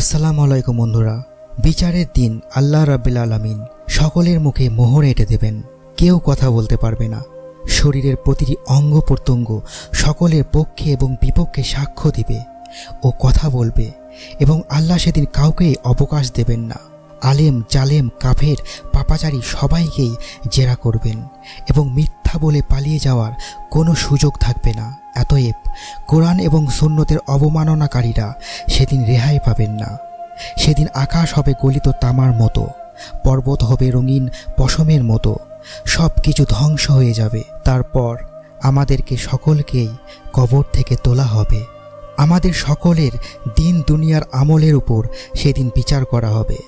আসসালামু আলাইকুম বন্ধুরা। বিচারের দিন আল্লাহ রাব্বিল আলামিন সকলের মুখে মোহর এঁটে দেবেন, কেউ কথা বলতে পারবে না। শরীরের প্রতিটি অঙ্গ প্রত্যঙ্গ সকলের পক্ষে এবং বিপক্ষে সাক্ষ্য দিবে ও কথা বলবে এবং আল্লাহ সেদিন কাউকে অবকাশ দেবেন না। আলেম, জালেম, কাফের, পাপাচারী সবাইকেই জেরা করবেন এবং মিথ্যা বলে পালিয়ে যাওয়ার কোনো সুযোগ থাকবে না। এতএব কোরআন এবং সুন্নতের অবমাননাকারীরা সেদিন রেহাই পাবেন না। সেদিন আকাশ হবে গলিত তামার মতো, পর্বত হবে রঙিন পশমের মতো সব কিছু ধ্বংস হয়ে যাবে। তারপর আমাদেরকে সকলকেই কবর থেকে তোলা হবে। আমাদের সকলের দিন দুনিয়ার আমলের উপর সেদিন বিচার করা হবে।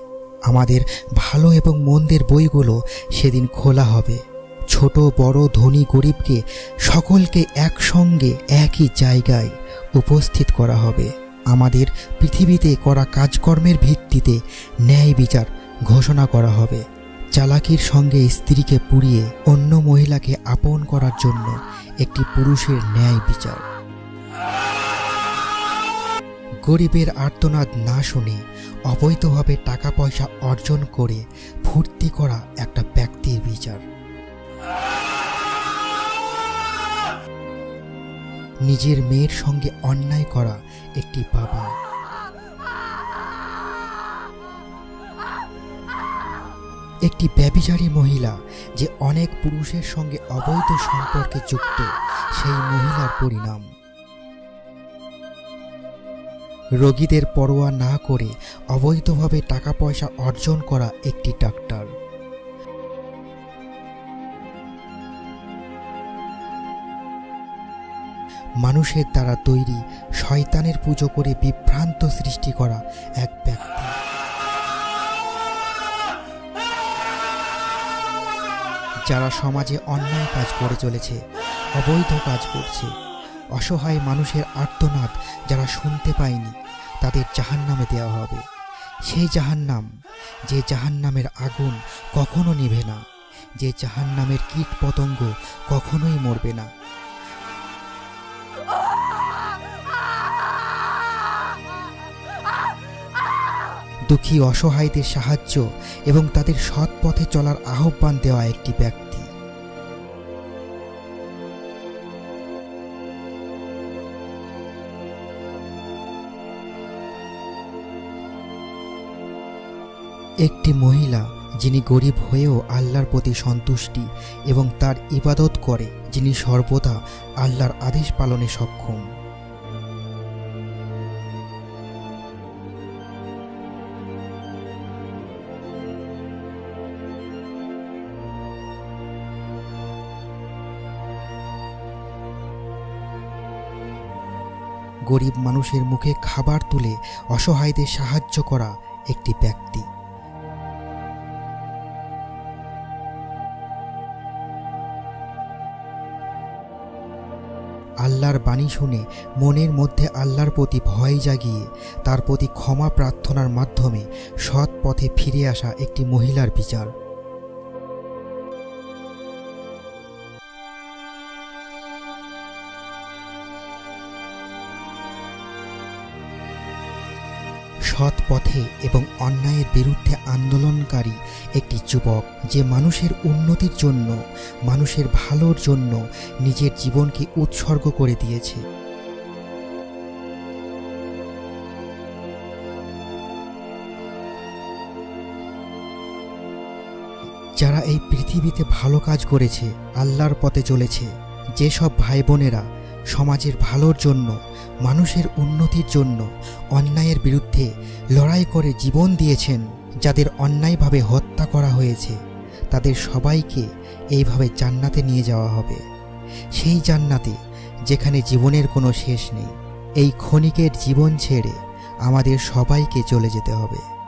আমাদের ভালো এবং মন্দের বইগুলো সেদিন খোলা হবে। ছোট বড় ধনী গরিবকে সকলকে একসঙ্গে একই জায়গায় উপস্থিত করা হবে। আমাদের পৃথিবীতে করা কাজকর্মের ভিত্তিতে ন্যায় বিচার ঘোষণা করা হবে। চালাকির সঙ্গে স্ত্রীকে পুড়িয়ে অন্য মহিলাকে আপন করার জন্য একটি পুরুষের ন্যায় বিচার। গরিবের আর্তনাদ না শুনে অবৈধভাবে টাকা পয়সা অর্জন করে ফুর্তি করা একটা ব্যক্তির বিচার। নিজের মেয়ের সঙ্গে অন্যায় করা একটি বাবা। একটি ব্যভিচারী মহিলা যে অনেক পুরুষের সঙ্গে অবৈধ সম্পর্কে যুক্ত, সেই মহিলার পরিণাম। রোগীদের পরোয়া না করে অবৈধভাবে টাকা পয়সা অর্জন করা একটি ডাক্তার। মানুষের দ্বারা তৈরি শয়তানের পুজো করে বিভ্রান্ত সৃষ্টি করা এক ব্যক্তি। যারা সমাজে অন্যায় কাজ করে চলেছে, অবৈধ কাজ করছে, অসহায় মানুষের আর্তনাদ যারা শুনতে পায়নি, তাদের জাহান্নামে দেওয়া হবে। সেই জাহান্নাম, যে জাহান্নামের আগুন কখনো নিভে না, যে জাহান্নামের কীট পতঙ্গ কখনোই মরবে না। দুঃখী অসহায়দের সাহায্য এবং তাদের সৎ পথে চলার আহ্বান দেওয়া একটি ব্যক্তি। একটি মহিলা যিনি গরিব হয়েও আল্লাহর প্রতি সন্তুষ্টি এবং তার ইবাদত করে, যিনি সর্বদা আল্লাহর আদেশ পালনে সক্ষম। গরিব মানুষের মুখে খাবার তুলে অসহায়দের সাহায্য করা একটি ব্যক্তি। আল্লাহর বাণী শুনে মনের মধ্যে আল্লাহর প্রতি ভয় জাগিয়ে তার প্রতি ক্ষমা প্রার্থনার মাধ্যমে সৎ পথে ফিরে আসা একটি মহিলার বিচার। সৎ পথে এবং অন্যায়ের বিরুদ্ধে আন্দোলনকারী একটি যুবক যে মানুষের উন্নতির জন্য, মানুষের ভালোর জন্য নিজের জীবনকে উৎসর্গ করে দিয়েছে। যারা এই পৃথিবীতে ভালো কাজ করেছে, আল্লাহর পথে চলেছে, যেসব ভাই বোনেরা সমাজের ভালোর জন্য, মানুষের উন্নতির জন্য অন্যায়ের বিরুদ্ধে লড়াই করে জীবন দিয়েছেন যাদের অন্যায়ভাবে হত্যা করা হয়েছে। তাদের সবাইকে এইভাবে জান্নাতে নিয়ে যাওয়া হবে। সেই জান্নাতে যেখানে জীবনের কোনো শেষ নেই, এই ক্ষণিকের জীবন ছেড়ে আমাদের সবাইকে চলে যেতে হবে।